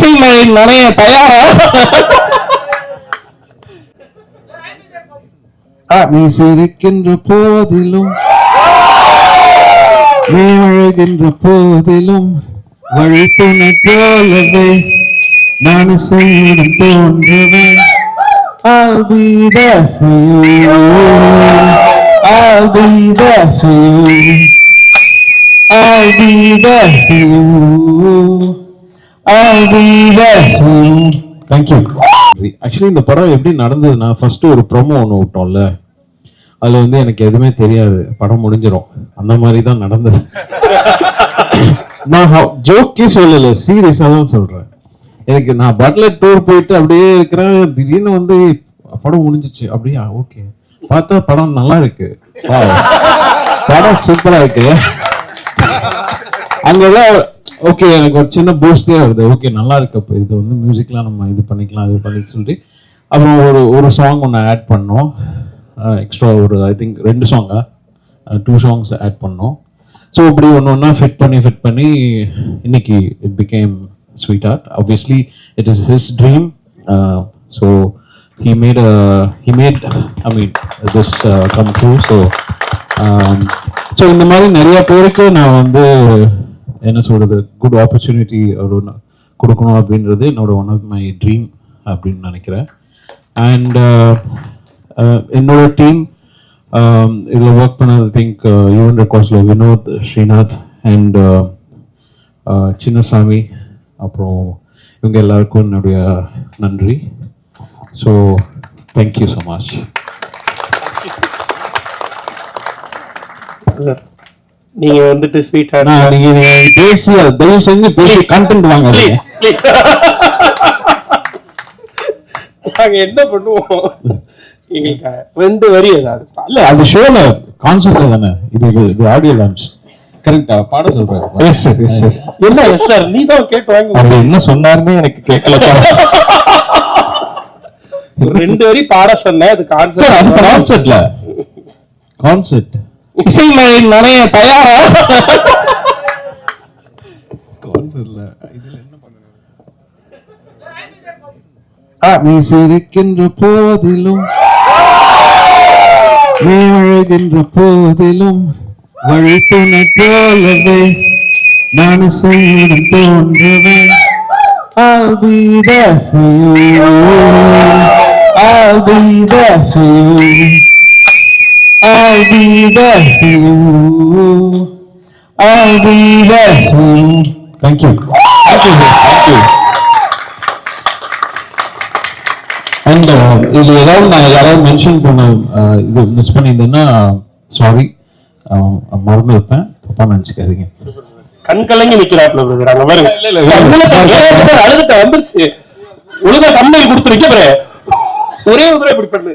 இசை மழை நனைய தயாரா நீ சிரிக்கின்ற போதிலும் நீ அழுகின்ற போதிலும் வழி போலவே நான் செய்யும் தோன்றுவேன் I'll be there for you. I'll be there for you. I'll be there for you. You. Actually இந்த படம் எப்படி நடந்ததுன்னா ஃபர்ஸ்ட் ஒரு ப்ரோமோ ஒன்று விட்டோம்ல. அதுல வந்து எனக்கு எதுவுமே தெரியாது. படம் முடிஞ்சிரும். அந்த மாதிரி தான் நடந்தது. நான் ஜோக்கே சொல்லல. சீரியஸா தான் சொல்றேன். எனக்கு நான் பட்லர் டூர் போயிட்டு அப்படியே இருக்கிறேன். திடீர்னு வந்து படம் முடிஞ்சிச்சு. அப்படியா? ஓகே பார்த்தா படம் நல்லா இருக்கு. படம் சூப்பரா இருக்கு. அங்கெல்லாம் ஓகே எனக்கு ஒரு சின்ன பூஸ்டே வருது. ஓகே நல்லா இருக்கு அப்போ. இது வந்து மியூசிக்லாம் நம்ம இது பண்ணிக்கலாம் இது பண்ணி சொல்லிட்டு. அப்புறம் ஒரு ஒரு சாங் ஒன்று ஆட் பண்ணோம். எக்ஸ்ட்ரா ஒரு ஐ திங்க் ரெண்டு சாங்கா டூ சாங்ஸ் ஆட் பண்ணோம். ஸோ இப்படி ஒன்று ஒன்றா ஃபிட் பண்ணி ஃபிட் பண்ணி இன்னைக்கு it became sweet art obviously it is his dream so he made he made I mean this come true so so இந்த மாதிரி நிறைய பேருக்கு நான் வந்து என்ன சொல்கிறது குட் ஆப்பர்ச்சுனிட்டி ஒரு கொடுக்கணும் அப்படின்றது என்னோட ஒன் ஆஃப் மை ட்ரீம் அப்படின்னு நினைக்கிறேன். அண்ட் uh, uh, என்னோட டீம் இதில் ஒர்க் பண்ணது திங்க் யூஎன் ரெக்கார்ட்ஸில் வினோத் ஸ்ரீநாத் அண்ட் uh, சின்னசாமி அப்புறம் இவங்க எல்லாருக்கும் என்னுடைய நன்றி. ஸோ தேங்க்யூ ஸோ மச் நீங்க வந்துட்டு ஸ்வீட் ஹார்ட் நான் நீங்க பேசி தயவு செஞ்சு பேசி கண்டென்ட் வாங்க நாங்க என்ன பண்ணுவோம்? எங்களுக்கு ரெண்டு வரி ஏதாவது. இல்ல அது ஷோல கான்செப்ட்ல தானே. இது இது- ஆடியோ லான்ச் கரெக்டா பாட சொல்றேன் எஸ் சார் எஸ் சார் என்ன எஸ் சார் நீ தான் கேட்டு வாங்க அவர் என்ன சொன்னாருன்னு எனக்கு கேட்கல. ரெண்டு வரி பாட சொன்னேன் அது கான்செப்ட் கான்செப்ட்ல கான்செப்ட் இசை மழை நிறைய தயாரா கான்செப்ட்ல இதுல என்ன நீ சிரிக்கின்ற போதிலும் நீ அழுகின்ற போதிலும் வழி துணை போலவே நான் செய்யும் தோன்றுவேன் I'll be there for you. I'll be there for you. I'll be there for you. I'll be there for you. Thank you. Thank you. sir. Thank you. And இது ஏதாவது நான் யாராவது மென்ஷன் பண்ண இது மிஸ் பண்ணியிருந்தேன்னா சாரி மறந்து வைப்பேன் தப்பா நினச்சிக்காதீங்க கண் கலங்கி நிக்கிறாப்ல பிரதர் அங்க பாருங்க அழுதுட்ட வந்துருச்சு ஒழுங்கா கம்மல் கொடுத்துருக்க ஒரே ஒரு இப்படி பண்ணு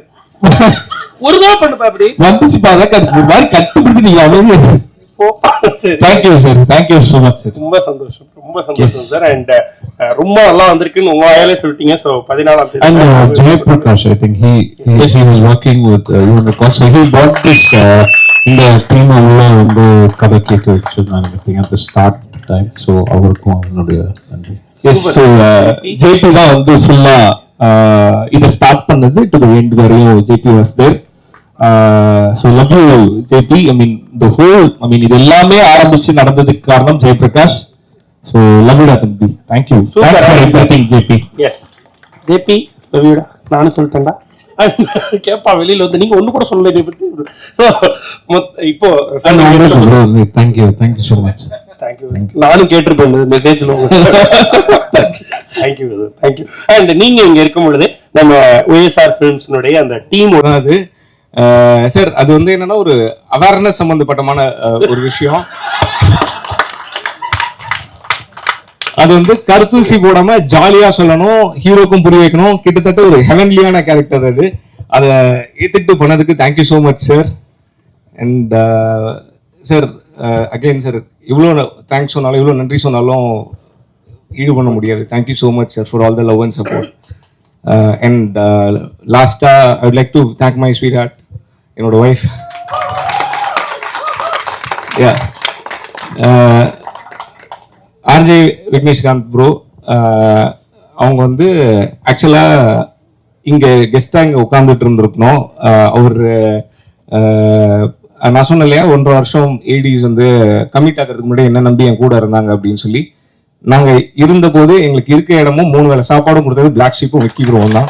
ஒரு தடவை பண்ணுப்பா அப்படி வந்துச்சு பாரு கட்டு மாதிரி கட்டுப்படுத்தி நீங்க அமைதி thank you sir. Thank you so much sir ரொம்ப சந்தோஷம் ரொம்ப சந்தோஷம் சார் அண்ட் ரொம்ப நல்லா வந்திருக்குன்னு உங்க வாயாலே சொல்லிட்டீங்க சோ பதினாலாம் And uh, தேதி think he he, he was working with uh, you know, so he brought this uh, இந்த டீம் உள்ள வந்து கதை கேட்க வச்சிருந்தாங்க think at the start time. So அவருக்கும் என்னுடைய நன்றி. எஸ் ஸோ ஜேபி தான் வந்து ஃபுல்லா இதை ஸ்டார்ட் பண்ணது டு த எண்ட் வரையும் JP was there so love you JP I mean the whole I mean இது எல்லாமே ஆரம்பிச்சு நடந்ததுக்கு காரணம் ஜெயபிரகாஷ். ஸோ லவ் யூடா தம்பி. Thank you. Thanks for everything JP yes JP ரவிடா நானும் சொல்லிட்டேன்டா. கேப்பா வெளியில வந்து நீங்க ஒண்ணு கூட சொல்லல என்னை பத்தி. சோ இப்போ thank you thank you so much thank you நானும் கேட்டிருப்பேன் மெசேஜ்ல தேங்க்யூ தேங்க்யூ அண்ட் நீங்க இங்க இருக்கும் பொழுது நம்ம ஒய்எஸ்ஆர் பிலிம்ஸ்னுடைய அந்த டீம் அது சார் அது வந்து என்னன்னா ஒரு அவேர்னஸ் சம்பந்தப்பட்டமான ஒரு விஷயம். அது வந்து கருத்தூசி போடாம ஜாலியா சொல்லணும் ஹீரோக்கும் புரிய வைக்கணும் கிட்டத்தட்ட ஒரு ஹெவன்லியான கேரக்டர் அது. அதை ஏத்துட்டு பண்ணதுக்கு thank you so much sir and sir again sir இவ்வளோ தேங்க்ஸ் சொன்னாலும் இவ்வளோ நன்றி சொன்னாலும் ஈடு பண்ண முடியாது. Thank you so much sir for all the love and support and லாஸ்ட்டாக I like to thank my sweetheart என்னோட ஒய்ஃப் யா ஆர்ஜே விக்னேஷ்காந்த் ப்ரோ அவங்க வந்து ஆக்சுவலாக இங்கே கெஸ்ட்டாக இங்கே உட்காந்துட்டு இருந்திருக்கணும். Uh, அவர் uh, நான் சொன்னேன் இல்லையா ஒன்றரை வருஷம் ஏடிஸ் வந்து கமிட் ஆகிறதுக்கு முன்னாடி என்ன நம்பி என் கூட இருந்தாங்க அப்படின்னு சொல்லி. நாங்கள் இருந்தபோது எங்களுக்கு இருக்க இடமும் மூணு வேளை சாப்பாடும் கொடுத்தது பிளாக் ஷீப்பும் விக்கி தான்.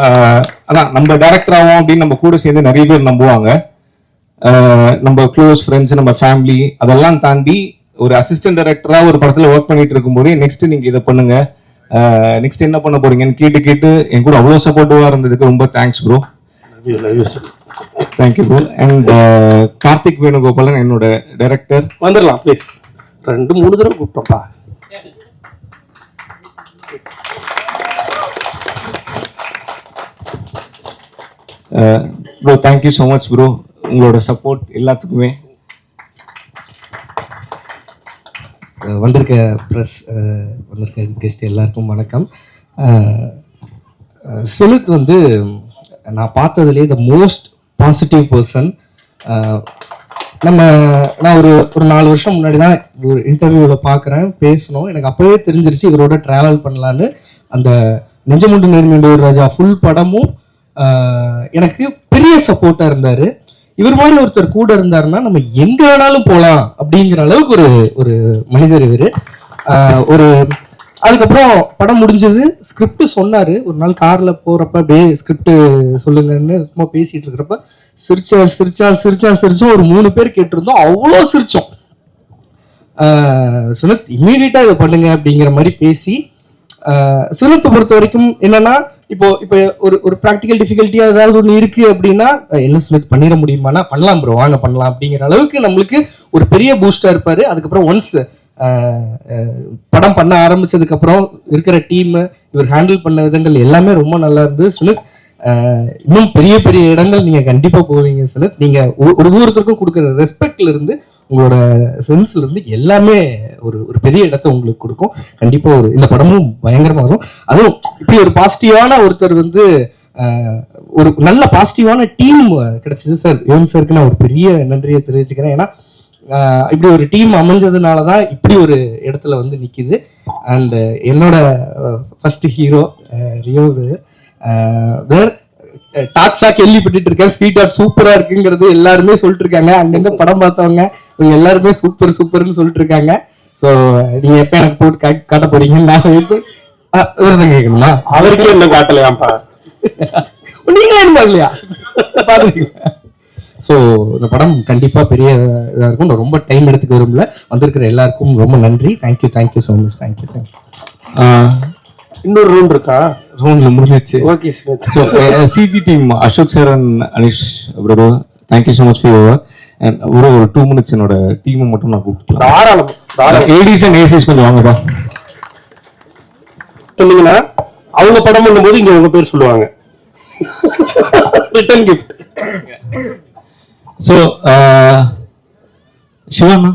ஆஹ் அதான் நம்ம டைரக்டர் ஆகும் அப்படின்னு நம்ம கூட சேர்ந்து நிறைய பேர் நம்புவாங்க. நம்ம க்ளோஸ் ஃப்ரெண்ட்ஸ் நம்ம ஃபேமிலி அதெல்லாம் தாண்டி ஒரு அசிஸ்டன்ட் டைரக்டரா ஒரு படத்துல ஒர்க் பண்ணிட்டு இருக்கும்போதே நெக்ஸ்ட் நீங்க இதை பண்ணுங்க. நெக்ஸ்ட் என்ன பண்ண போறீங்கன்னு கேட்டு கேட்டு என் கூட அவ்வளோ சப்போர்ட்டிவா இருந்ததுக்கு ரொம்ப thanks bro thank you bro and Karthik Venugopalan என்னோட டைரக்டர் வந்துடலாம் ப்ளீஸ் ரெண்டு மூணு தடவை கூப்பிட்டோம்ப்பா. Bro thank you so much bro உங்களோட சப்போர்ட் எல்லாத்துக்குமே. Uh, வந்திருக்க ப்ரெஸ் uh, வந்திருக்க கெஸ்ட் எல்லாருக்கும் வணக்கம். Uh, செலுத் வந்து நான் பார்த்ததுலேயே த மோஸ்ட் பாசிட்டிவ் பர்சன் நம்ம நான் ஒரு ஒரு நாலு வருஷம் முன்னாடி தான் ஒரு இன்டர்வியூவில் பார்க்குறேன் பேசணும் எனக்கு அப்போவே தெரிஞ்சிருச்சு இவரோட ட்ராவல் பண்ணலான்னு. அந்த நெஞ்சமுண்டு நேர்மையுடைய ராஜா ஃபுல் படமும் எனக்கு பெரிய சப்போர்ட்டாக இருந்தார். இவர் மாதிரி ஒருத்தர் கூட இருந்தாருன்னா நம்ம எங்க வேணாலும் போகலாம் அப்படிங்கிற அளவுக்கு ஒரு ஒரு மனிதர் இவர். ஒரு அதுக்கப்புறம் படம் முடிஞ்சது ஸ்கிரிப்ட் சொன்னாரு. ஒரு நாள் கார்ல போறப்ப அப்படியே ஸ்கிரிப்ட் சொல்லுங்கன்னு சும்மா பேசிட்டு இருக்கிறப்ப சிரிச்சா சிரிச்சா சிரிச்சா சிரிச்சோம் ஒரு மூணு பேர் கேட்டிருந்தோம். அவ்வளோ சிரிச்சோம். சுனத் சுனித் இம்மீடியட்டா இதை பண்ணுங்க அப்படிங்கிற மாதிரி பேசி சுனத்தை பொறுத்த வரைக்கும் என்னன்னா இப்போ இப்போ ஒரு ஒரு ப்ராக்டிக்கல் டிஃபிகல்ட்டியா ஏதாவது ஒன்று இருக்கு அப்படின்னா என்ன சொல்லி பண்ணிட முடியுமானா பண்ணலாம் ப்ரோ வாங்க பண்ணலாம். அப்படிங்கிற அளவுக்கு நம்மளுக்கு ஒரு பெரிய பூஸ்டா இருப்பாரு. அதுக்கப்புறம் ஒன்ஸ் படம் பண்ண ஆரம்பிச்சதுக்கு அப்புறம் இருக்கிற டீம் இவர் ஹேண்டில் பண்ண விதங்கள் எல்லாமே ரொம்ப நல்லா இருந்தது. சுனித் இன்னும் பெரிய பெரிய இடங்கள் நீங்க கண்டிப்பா போவீங்க சுனித். நீங்க ஒரு- ஒரு ஒருத்தருக்கும் கொடுக்குற ரெஸ்பெக்ட்ல இருந்து உங்களோட சென்ஸ்ல இருந்து எல்லாமே ஒரு ஒரு பெரிய இடத்த உங்களுக்கு கொடுக்கும். கண்டிப்பா ஒரு இந்த படமும் பயங்கரமா இருக்கும் அதுவும் இப்படி ஒரு பாசிட்டிவான ஒருத்தர் வந்து ஒரு நல்ல பாசிட்டிவான டீம் கிடைச்சது சார் யோன் சாருக்கு நான் ஒரு பெரிய நன்றியை தெரிவிச்சுக்கிறேன். ஏன்னா இப்படி ஒரு டீம் அமைஞ்சதுனால தான் இப்படி ஒரு இடத்துல வந்து நிக்குது. அண்ட் என்னோட ஃபர்ஸ்ட் ஹீரோ ரியோ வேர் டாக்ஸா கேள்விப்பட்டுட்டு இருக்கேன். ஸ்வீட் ஆர்ட் சூப்பரா இருக்குங்கிறது எல்லாருமே சொல்லிட்டு இருக்காங்க அங்கங்க படம் பார்த்தவங்க இவங்க எல்லாருமே சூப்பர் சூப்பர்னு சொல்லிட்டு இருக்காங்க ஸோ நீங்க எப்ப எனக்கு போட்டு காட்ட போறீங்க? நான் விரதம் கேட்கணுமா? அவருக்கே என்ன காட்டலையாம்ப்பா. நீங்க என்ன இல்லையா? ஸோ இந்த படம் கண்டிப்பா பெரிய இதா இருக்கும். நான் ரொம்ப டைம் எடுத்துக்க விரும்பல. வந்திருக்கிற எல்லாருக்கும் ரொம்ப நன்றி. Thank you thank you so much thank you thank you இன்னொரு ரூம் இருக்கா? ரவுண்ட்ல முடிஞ்சிச்சு okay uh, CG team, Ashok sir and Anish பிரதோ thank you so much for and ஒரு ஒரு டூ மினிட்ஸ் என்னோட டீமை மட்டும் நான் கூப்பிட்டுக்கலாம். தாராளம் தாராளம். ஏடிஸ் அண்ட் ஏசிஸ் கொஞ்சம் வாங்கப்பா சொன்னீங்கன்னா அவங்க படம் பண்ணும்போது இங்க உங்க பேர் சொல்லுவாங்க. ரிட்டர்ன் கிஃப்ட் ஸோ சிவாண்ணா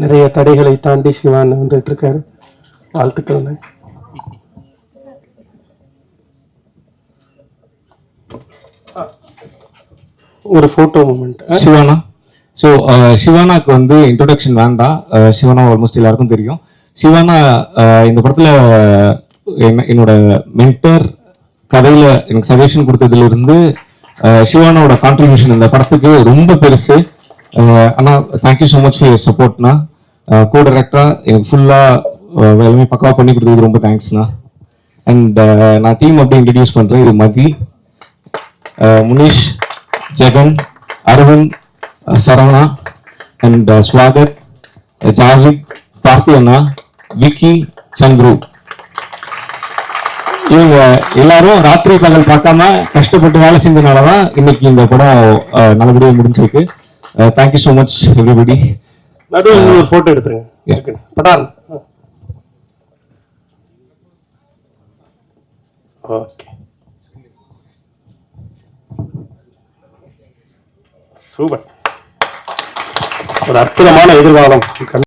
நிறைய தடைகளை தாண்டி சிவான் வந்துட்டு இருக்காரு வாழ்த்துக்கள் ஒரு போட்டோ மூமெண்ட் சிவானா? ஸோ சிவானாக்கு வந்து இன்ட்ரொடக்ஷன் வேண்டாம் சிவானா ஆல்மோஸ்ட் எல்லாருக்கும் தெரியும். சிவானா இந்த படத்தில் என்ன- என்னோட மென்டர் கதையில் எனக்கு சஜஷன் கொடுத்ததுலேருந்து சிவானாவோட கான்ட்ரிபியூஷன் இந்த படத்துக்கு ரொம்ப பெருசு. அஹ், அண்ணா thank you so much for சப்போர்ட்னா கோ டைரக்டராக எனக்கு ஃபுல்லாக எல்லாமே பக்காவாக பண்ணி கொடுத்ததுக்கு ரொம்ப தேங்க்ஸ்ண்ணா அண்ட் நான் டீம் அப்படியே இன்ட்ரடியூஸ் பண்ணுறேன் இது மதி முனிஷ் ஜெகன் அரவிந்த் சரவணா அண்ட் ஸ்வாகத் uh, ஜாவித் கார்த்தியண்ணா விக்கி சந்துரு. இவங்க எல்லாரும் ராத்திரி பகல் பார்க்காம கஷ்டப்பட்டு வேலை செஞ்சனால தான் இன்னைக்கு இந்த படம் நல்லபடியாக முடிஞ்சிருக்கு. தேங்க்யூ ஸோ மச் எவ்ரிபடி நடுவில் ஒரு போட்டோ எடுத்துருங்க. படான் ஓகே. சூப்பர். ஒரு அற்புதமான எதிர்காலம்.